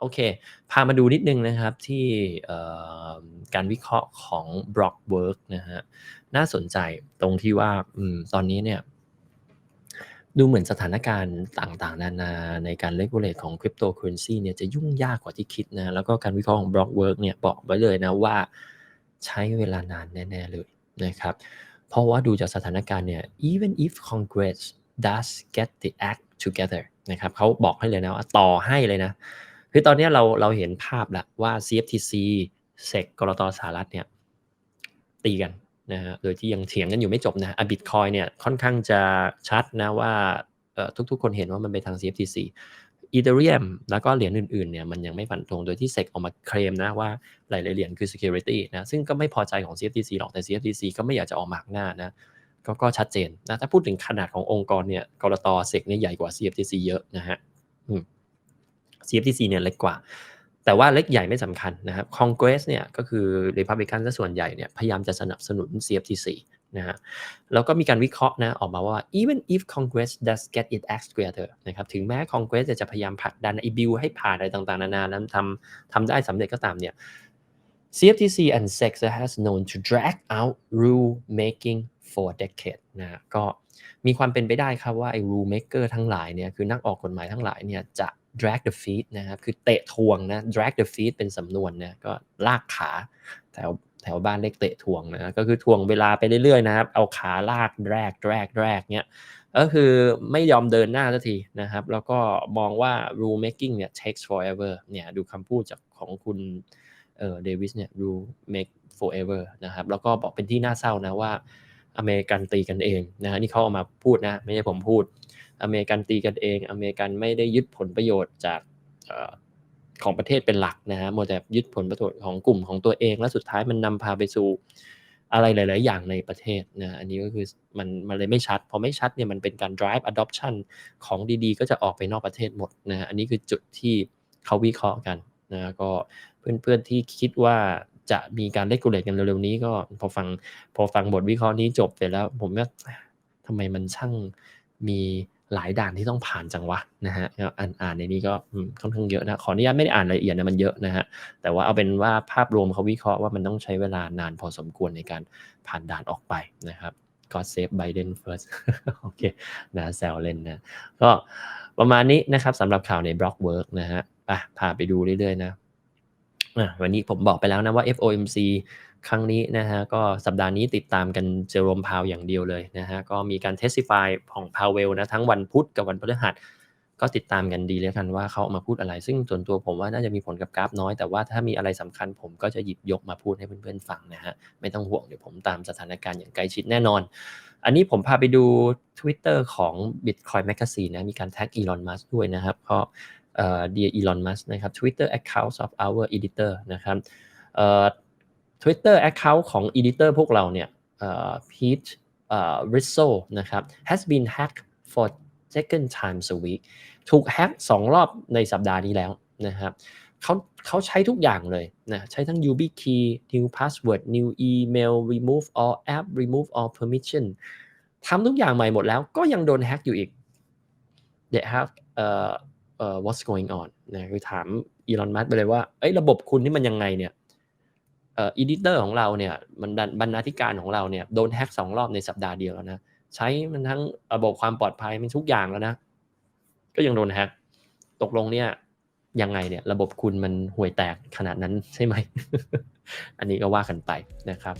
โอเค พามาดูนิดนึงนะครับที่การวิเคราะห์ของ Blockwork นะฮะ น่าสนใจตรงที่ว่าอตอนนี้เนี่ยดูเหมือนสถานการณ์ต่างๆ นานาในการเลกูเลตของคริปโตเคอเรนซีเนี่ยจะยุ่งยากกว่าที่คิดนะ แล้วก็การวิเคราะห์ของ Blockwork เนี่ยบอกไว้เลยนะว่าใช้เวลานานแน่ ๆ เลยนะครับ เพราะว่าดูจากสถานการณ์เนี่ย even if Congress does get the act together นะครับเขาบอกให้เลยนะว่าต่อให้เลยนะ คือตอนนี้เราเราเห็นภาพล้วว่า CFTC เซกกรตสหรัฐเนี่ยตีกันนะฮะโดยที่ยังเถียงกันอยู่ไม่จบนะอะบิตคอยเนี่ยค่อนข้างจะชัดนะว่าทุกๆ คนเห็นว่ามันไปทาง CFTC อีเทเรียมแล้วก็เหรียญอื่นๆเนี่ยมันยังไม่ฝันธงโดยที่เซกออกมาเคลมนะว่าหลายๆเหรียญคือ security นะซึ่งก็ไม่พอใจของ CFTC หรอกแต่ CFTC ก็ไม่อยากจะออกมาหน้านะก็ก็ชัดเจนนะถ้าพูดถึงขนาดขององค์กรเนี่ยกรตเซกเนี่ยใหญ่กว่า CFTC เยอะนะฮะ CFTC เนี่ยเล็กกว่า แต่ว่าเล็กใหญ่ไม่สำคัญนะครับคอนเกรสเนี่ยก็คือ Republican ส่วนใหญ่เนี่ยพยายามจะสนับสนุน CFTC นะฮะแล้วก็มีการวิเคราะห์นะออกมาว่า even if Congress does get it act together นะครับถึงแม้ Congress จะพยายามผลักดันไอ้บิลให้ผ่านอะไรต่างๆ นานานั้นทำทำได้สำเร็จก็ตามเนี่ย CFTC and SEC has known to drag out rule making for decade นะก็มีความเป็นไปได้ครับว่าไอ้ rule maker ทั้งหลายเนี่ยคือนักออกกฎหมายทั้งหลายเนี่ยจะ drag the feet นะครับคือเตะทวงนะ drag the feet เป็นสำนวนนะก็ลากขาแถวแถวบ้านเล็กเตะทวงนะก็คือทวงเวลาไปเรื่อยๆนะครับ เอาขาลาก drag drag drag เนี่ยก็คือไม่ยอมเดินหน้าสักทีนะครับ แล้วก็มองว่า rule making เนี่ย takes forever เนี่ยดูคำพูดจากของคุณเออเดวิสเนี่ย rule make forever นะครับแล้วก็บอกเป็นที่น่าเศร้านะว่า อเมริกันตีกันเองนะฮะนี่เขาเอามาพูดนะไม่ใช่ผมพูด อเมริกันตีกันเอง อเมริกันไม่ได้ยึดผลประโยชน์จากของประเทศเป็นหลักนะฮะหมัวแต่ยึดผลประโยชน์ของกลุ่มของตัวเอง และสุดท้ายมันนำพาไปสู่อะไรหลาย ๆ อย่างในประเทศนะอันนี้ก็คือมันมันเลยไม่ชัด พอไม่ชัดเนี่ยมันเป็นการ drive adoption ของดีๆ ก็จะออกไปนอกประเทศหมดนะอันนี้คือจุดที่เขาวิเคราะห์กันนะก็เพื่อน ๆ ที่คิดว่า จะมีการเลกูเลตกันเร็วๆนี้ก็พอฟังพอฟังบทวิเคราะห์นี้จบไปแล้ว ผมก็ทำไมมันช่างมีหลายด่านที่ต้องผ่านจังวะนะฮะอ่านอ่านในนี้ก็ค่อนข้างเยอะนะขออนุญาตไม่ได้อ่านรายละเอียดนะมันเยอะนะฮะแต่ว่าเอาเป็นว่าภาพรวมเขาวิเคราะห์ว่ามันต้องใช้เวลานานพอสมควรในการผ่านด่านออกไปนะครับก็เซฟไบเดน first โอเคนะแซวเล่นนะก็ประมาณนี้นะครับสำหรับข่าวในบล็อกเวิร์กนะฮะอะพาไปดูเรื่อยๆนะ วันนี้ผมบอกไปแล้วนะว่า FOMC ครั้งนี้นะฮะก็สัปดาห์นี้ติดตามกันเจอรมพาวอย่างเดียวเลยนะฮะก็มีการเทสติฟายของพาวเวลนะทั้งวันพุธกับวันพฤหัสก็ติดตามกันดีแล้วกันว่าเขาออกมาพูดอะไร ซึ่งส่วนตัวผมว่าน่าจะมีผลกับกราฟน้อย แต่ว่าถ้ามีอะไรสำคัญผมก็จะหยิบยกมาพูดให้เพื่อนๆฟังนะฮะ ไม่ต้องห่วงเดี๋ยวผมตามสถานการณ์อย่างใกล้ชิดแน่นอน อันนี้ผมพาไปดู Twitter ของ Bitcoin Magazine นะ มีการแท็กอีลอนมัสด้วยนะครับ เพราะ Dear Elon Musk นะครับ Twitter account of our editor นะครับเอ่อ Twitter Account ของ Editor พวกเราเนี่ย Pete Rizzo นะครับ has been hacked for second times a week ถูกแฮ็กสองรอบในสัปดาห์นี้แล้วนะครับเขาเขาใช้ทุกอย่างเลยนะใช้ทั้ง YubiKey new password new email remove all app remove all permission ทำทุกอย่างใหม่หมดแล้วก็ยังโดนแฮ็กอยู่อีก they have uh, uh, what's going on นะคือถามอีลอนมัสไปเลยว่าเอ้ยระบบคุณนี่มันยังไงเนี่ยเอ่ออีดิเตอร์ของเราเนี่ยมันบรรณาธิการของเราเนี่ยโดนแฮ็กสองรอบในสัปดาห์เดียวแล้วนะใช้มันทั้งระบบความปลอดภัยมันทุกอย่างแล้วนะก็ยังโดนแฮ็กตกลงเนี่ยยังไงเนี่ยระบบคุณมันห่วยแตกขนาดนั้นใช่ไหม อันนี้ก็ว่ากันไปนะครับ